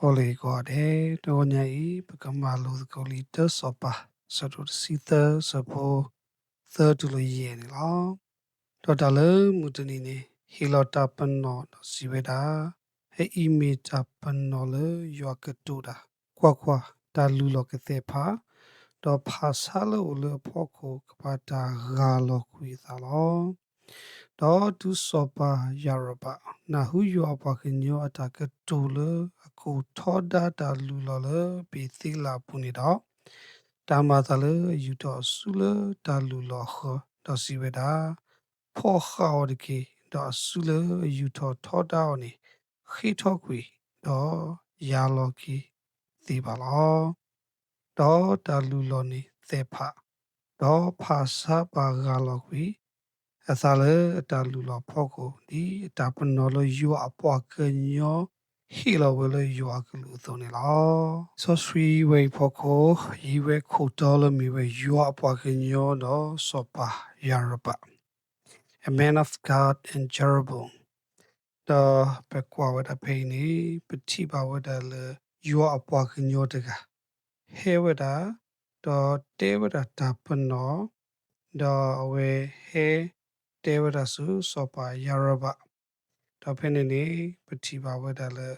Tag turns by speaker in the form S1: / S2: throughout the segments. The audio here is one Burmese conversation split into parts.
S1: Holy God, eh, donya i pagamalu ko li te sopa sa tu si te sa po the tu lo ye ni lo. To ta le mu tu ni ni hi lo ta pan no si we da he i me ta pan no le yo ka tu da. Kwa kwa ta lu lo ke te pha to pha sa lo le pho ko ka pa ta ga lo kwi ta lo. တော့သူစောပါရရပါနာဟုယောပါကညောအတာကတူလအခုထောဒါတာလူလလပိသီလာပုနေတော့တာမသလယူတော့ဆူလတာလူလခတော့စီဝဒါဖောခါဝဒကေတော့ဆူလယူတော့ထောဒါနေခိထောကွေတော့ယာလောကီသေပါလောတော့တာလူလနေသေဖတော့ဖာစာပါဂါလောကွေ အစာလေအတလူလဖောက်ကိုဒီအတပနော်လယူအပွားကညောဟီလဝဲလယူအကလူသုံးနေလားဆိုစရီဝေဖောက်ကိုရီဝဲခိုတော်လမီဝဲယူအပွားကညောတော့စောပါယာရပါ a man of god and Jeroboam တော့ပကွာဝဒပိနေပတိပါဝဒလေယူအပွားကညောတကဟဲဝဒတော့တေဝဒတာပနောတော့အဝဲဟဲ တေဝရစုစောပါယာရဘတော့ဖင်းနေနေပတိပါဝဒလေ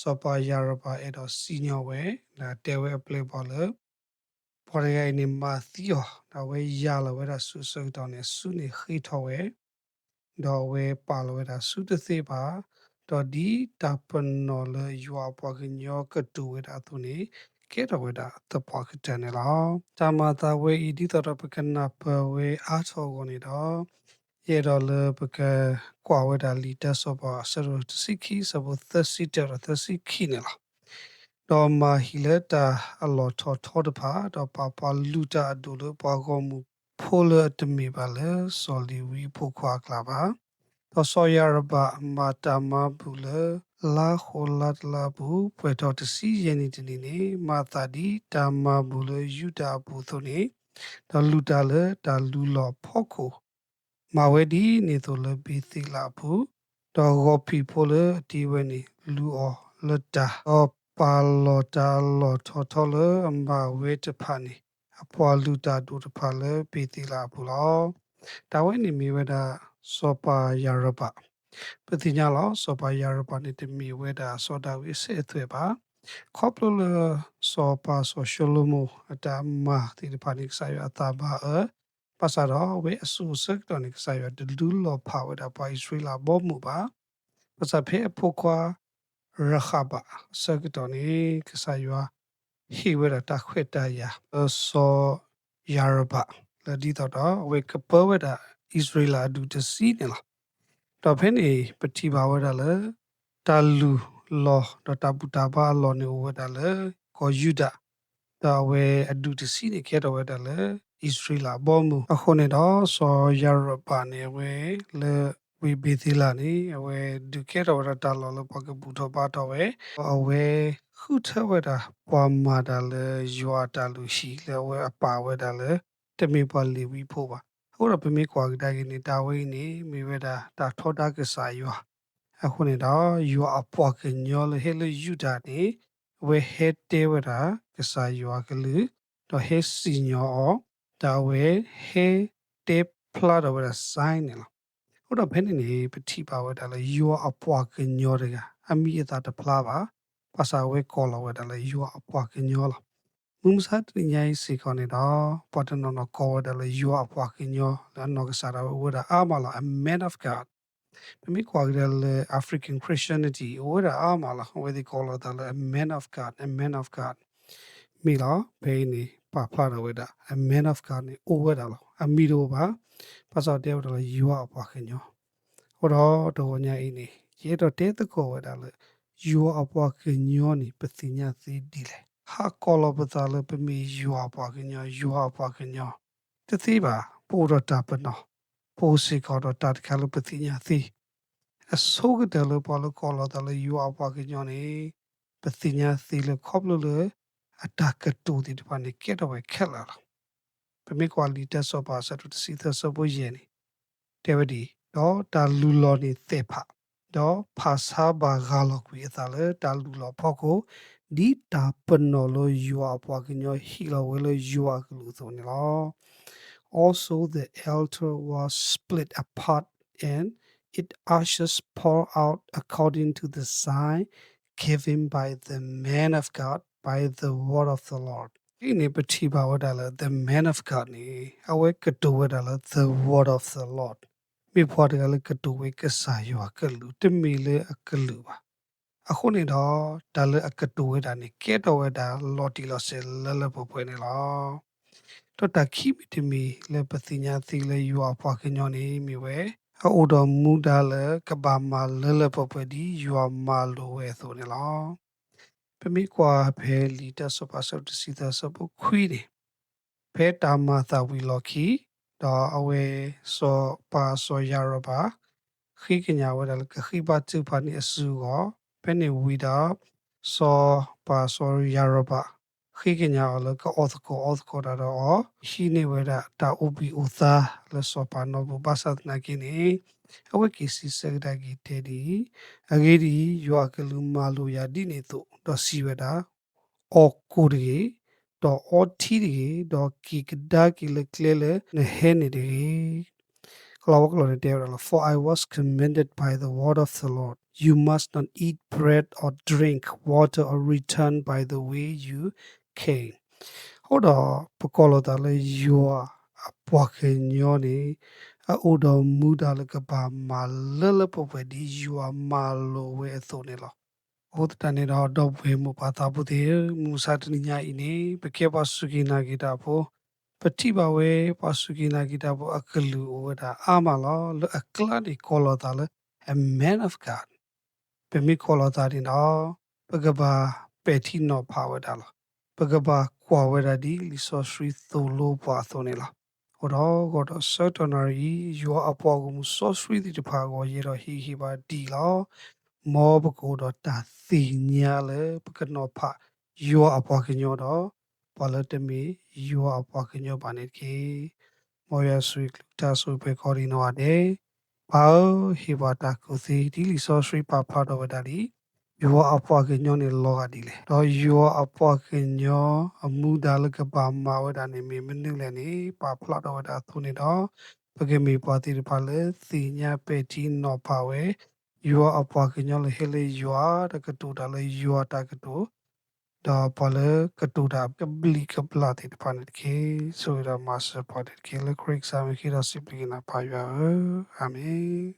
S1: စောပါယာရဘအဲ့တော့စီညောဝဲဒါတေဝဲပလေပေါ်လေပေါ်ရရဲ့နေမသီယောဒါဝဲရလဝဲဒါဆုဆုတောင်းနေဆုနေခိထောဝဲတော့ဝဲပါလဝဲဒါဆုတသေးပါတော့ဒီတပနောလေယွာပွားကညောကတူဝဲဒါသူနေကေတော်ဝဲဒါတပွားကတန်နေလားတမတာဝဲဤဒီတော်ပကနာပဝဲအားထောကိုနေတော့ယေတော် လပကကွာဝဒါလီတက်ဆောပါဆရစီခီဆဘသစီတရသစီခီနလာတော့မာဟီလက်တာအလော်ထောထောတဖာတော့ပပလူတာဒူလပွားကောမှုဖိုလတမီပါလေဆော်လီဝီဖိုခွာကလာပါတော့ဆောရရပါမာတာမဘူးလေလာခိုလတ်လာဘူးပွေတော်တစီယနေတနေနေမာတာဒီတာမဘူးလေယူတာဘူးသူနေတော့လူတာလေတာလူလော်ဖောက်ကို မဝဲဒီနေသို့လပီသီလာဘူးတော့ဂောပီဖိုလတီဝဲနေလူအော်လတာအော်ပါလောတာလောထောထောလအမဝဲတဖာနေအပွာလူတာဒူတဖာလပီသီလာဘူးလောတာဝဲနေမိဝဲတာစောပါယာရပပတိညာလောစောပါယာရပနေတမီဝဲတာစောတာဝိစေအသွဲပါခေါပလစောပါဆိုရှလမိုအတမတိတဖာနေဆာယအတာဘာအ pasara we asu sek to ni sa yo de lu lo pha we da pa israel bo mu ba pasa phe pho kwa rakha ba sek to ni sa yo hi we da ta khwet ta ya so yaraba la di to do we ka po we da israel du de si ni la to phe ni pati ba we da le ta lu lo do ta bu ta ba lo ni we da le ko yuda da we adu de si ni ke do we da le ဣသရေလဘောမှုအခုနေတော့စောရရပါနေဝဲလေဝိဘေသီလာနေအဝဲဒုကေတော်ရတာလောလပကဘူတော်ပါတော်ဝဲအဝဲခုထဝဲတာပွာမာတာလေယွာတာလူရှိလေဝဲအပါဝဲတာလေတမေပါလီဝီဖို့ပါဟိုတော့ပမေကွာကြတဲ့နေတာဝဲနေမိဝဲတာတာထောတာကစားယွာအခုနေတော့ယွာအပွားကညောလေဟဲလေယူတာနေဝဲဟဲတဲဝဲတာကစားယွာကလူတော့ဟဲစီညော ဒါဝဲဟေတေဖလာတော့ဝဲဆိုင်နေလားဟိုတော့ဘယ်နေနေပတိပါဝဲဒါလေယူအပွားကညောတကအမိအတာတဖလာပါပါစာဝဲကောလဝဲဒါလေယူအပွားကညောလားမုံစားတညိုင်းစီခေါနေတော့ပတ်တနော်နော်ကောဒါလေယူအပွားကညောလာနော်ကစားရဝဲဒါအာမလာ a man of god ပမိကွာကြတဲ့ African Christianity ဝဲဒါအာမလာဝဲဒီကောလာဒါလေ a man of god a man of god မီလာဘယ်နေ ပါဖလာတော့ဝဲတာ a man of god နေအိုဝဲတာလောအမီတို့ပါပါစောတဲတော့ယူအပွားခင်ညောဟောတော့တော့ညာအင်းနေရေတော့တဲတကောဝဲတာလေယူအပွားခင်ညောနေပတိညာသေးဒီလေဟာကောလပတာလေပမီယူအပွားခင်ညောယူအပွားခင်ညောတသိပါပို့တော့တာပနောပိုးစီကောတော့တတ်ခါလပတိညာသေးအစိုးကတယ်လို့ပေါ်လို့ကောလာတယ်လို့ယူအပွားခင်ညောနေပတိညာသေးလို့ခေါပလို့ လေအတကတူဒီတပနိကေတော့ဝဲခက်လာလားပမေကွာလီတက်ဆောပါဆတ်တူစီသဆောဘိုယေနီတေဝဒီတော့တာလူလော်နေသေဖတော့ဖာစာဘာဂါလောကွေတာလေတာလူလောဖို့ကိုဒီတာပနော်လိုယူအပွားကညဟီလောဝဲလိုယူအကလူဆိုနေလော also the altar was split apart and it ashes pour out according to the sign given by the man of God by the word of the Lord ဒီနေ့ပတိပါဝဒါလာ the man of God နေအဝဲကတူဝဒါလာ the word of the Lord မိဖွားတကလည်းကတူဝဲကစားရွာကလူတမီလေအကလူပါအခုနေတော့ဒါလည်းအကတူဝဲဒါနေကဲတော်ဝဲဒါလော်တီလော်ဆယ်လဲလဲပပွဲနေလောတော့တခိမီတမီလေပတိညာသီလေယူအဖွားကညောနေမိဝဲအိုတော်မူဒါလေကဘာမာလဲလဲပပွဲဒီယူအမာလိုဝဲဆိုနေလော ပမိကွာဖဲလီတဆပဆောတစီသဆပခွီတယ်ဖဲတာမာသာဝီလော်ခီတော့အဝဲစောပါစောရရပါခိကညာဝဲဒါလေခိပါတူပါနေအဆူကောဖဲနေဝီတာစောပါစောရရပါခိကညာအလကအောသကိုအောသကိုဒါတော့ရှိနေဝဲတာတာဥပီဥသာလစောပါနောဘဘာသနာကိနေ အဝဲကီစီစက်ဒါဂီတေဒီအဂေဒီယွာကလူမာလိုယာဒီနေတော့တော့စီဝဲတာအော်ကိုဒီတော့အော်တီဒီတော့ကီကဒါကီလေကလေလေနေဟဲနေဒီ For I was commanded by the word of the Lord, you must not eat bread or drink water or return by the way you came. ဟုတ်တော့ပကောလတာလေယောအပွားခင်ညောနေ အိုတော်မူတာလကပါမာလလပပဒီယောမာလိုဝဲသောနေလောဟိုတတနေတော့တော့ဝဲမပါတာဘူးတဲ့မူစာတညာဤနေပကေပါစုကိနာဂီတာဖို့ပတိပါဝဲပါစုကိနာဂီတာဖို့အကလူဝဒါအာမလောအကလာဒီကောလတာလေ a man of god ပမိကောလတာဒီနော်ပကဘာပေတီနောပါဝဒါလောပကဘာကွာဝဒါဒီလီဆိုစရီသိုလိုပါသောနေလား ဟောတော့ကတော့ certainly you are အပေါ်ကမှု so sweet ဒီတဖာကိုရေတော့ဟီဟီပါဒီလောမောဘကိုတော့တာသိညာလေပကနောဖ you are အပေါ်ကညောတော့ပါလတမီ you are အပေါ်ကညောပါနေကေမောရဆွေတာဆွေပဲခေါ်ဒီနော်တဲ့ဘာဟီဘာတာကိုစီဒီလီဆို စရီပါဖာတော့ဝဒါလီ yo apwa ke nyo ne lo ga di le do yo apwa ke nyo amu da le ka ba ma wa da ne me menu le ni pa phla do da thu ne do pa ke me pa ti pa le si nya pe ti no pa we yo apwa ke nyo le he le yo da ka tu da le yo ta ka tu da pa le ka tu da ka bli ka bla ti pa ne ke so da master pa de ke le quick sa me ki da si pli na pa ya amen